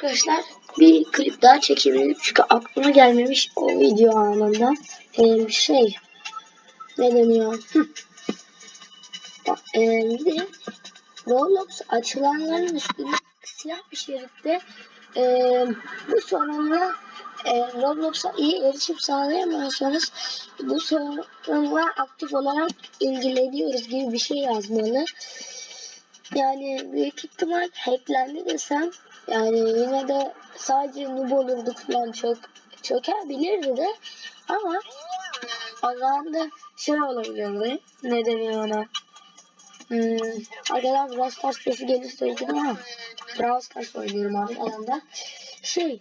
arkadaşlar. Bir klip daha çekebilirim çünkü aklıma gelmemiş o video anında. Ee, şey. Ne deniyor? Ee, bir de Roblox açılanların üstünde siyah bir şeritte ee, bu sorunla e, Roblox'a iyi erişim sağlayamıyorsanız bu sorunla aktif olarak ilgileniyoruz gibi bir şey yazmalı. Yani büyük ihtimal hacklendi desem yani yine de sadece noob olurduk falan çok çökebilirdi de ama zaman da şey olabilirdi. Ne deniyor ona? Hmm, arkadan Brawl Stars sesi gelir söyledim ama Brawl Stars oynuyorum abi alanda. Şey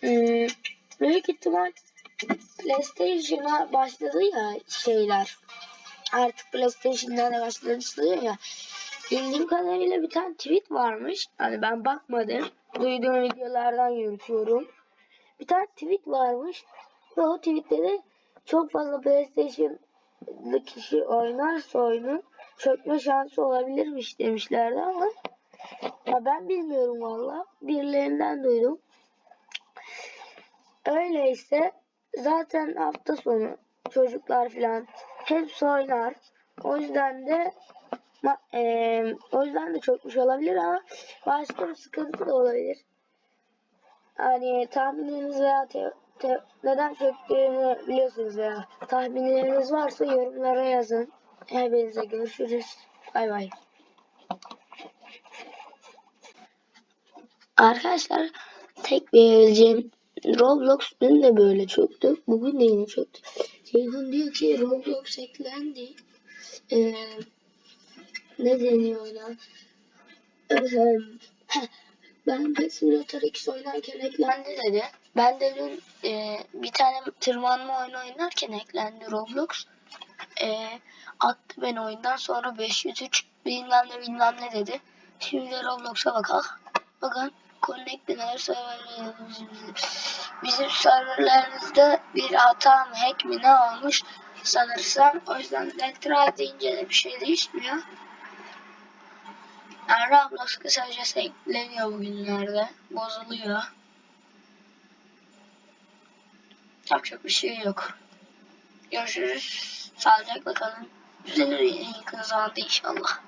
hmm, büyük ihtimal PlayStation'a başladı ya şeyler. Artık PlayStation'dan da başladı ya. Bildiğim kadarıyla bir tane tweet varmış. Hani ben bakmadım. Duyduğum videolardan yürütüyorum. Bir tane tweet varmış. Ve o tweette de çok fazla PlayStation'lı kişi oynarsa oyunu çökme şansı olabilirmiş demişlerdi ama ya ben bilmiyorum valla. Birilerinden duydum. Öyleyse zaten hafta sonu çocuklar falan hepsi oynar. O yüzden de Ma e, o yüzden de çökmüş olabilir ama başka bir sıkıntı da olabilir. Hani tahmininiz veya te, te, neden çöktüğünü biliyorsunuz ya. Tahminleriniz varsa yorumlara yazın. Hepinize görüşürüz. Bay bay. Arkadaşlar tek belirleyeceğim Roblox dün de böyle çöktü. Bugün de yine çöktü. Ceyhun diyor ki Roblox eklendi. Ee, ne deniyor ona? Ben Pet Simulator X oynarken eklendi dedi. Ben de dün e, bir tane tırmanma oyunu oynarken eklendi Roblox. E, attı beni oyundan sonra 503 bilmem ne bilmem ne dedi. Şimdi Roblox'a bakalım. Bakın Connect neler serverlerimiz bizim serverlerimizde bir hata mı hack mi ne olmuş sanırsam. O yüzden retry deyince de bir şey değişmiyor. Yani Roblox kısacası ekleniyor bugünlerde. Bozuluyor. Yapacak bir şey yok. Görüşürüz. Sağlıcakla kalın. Düzelir en yakın zamanda inşallah.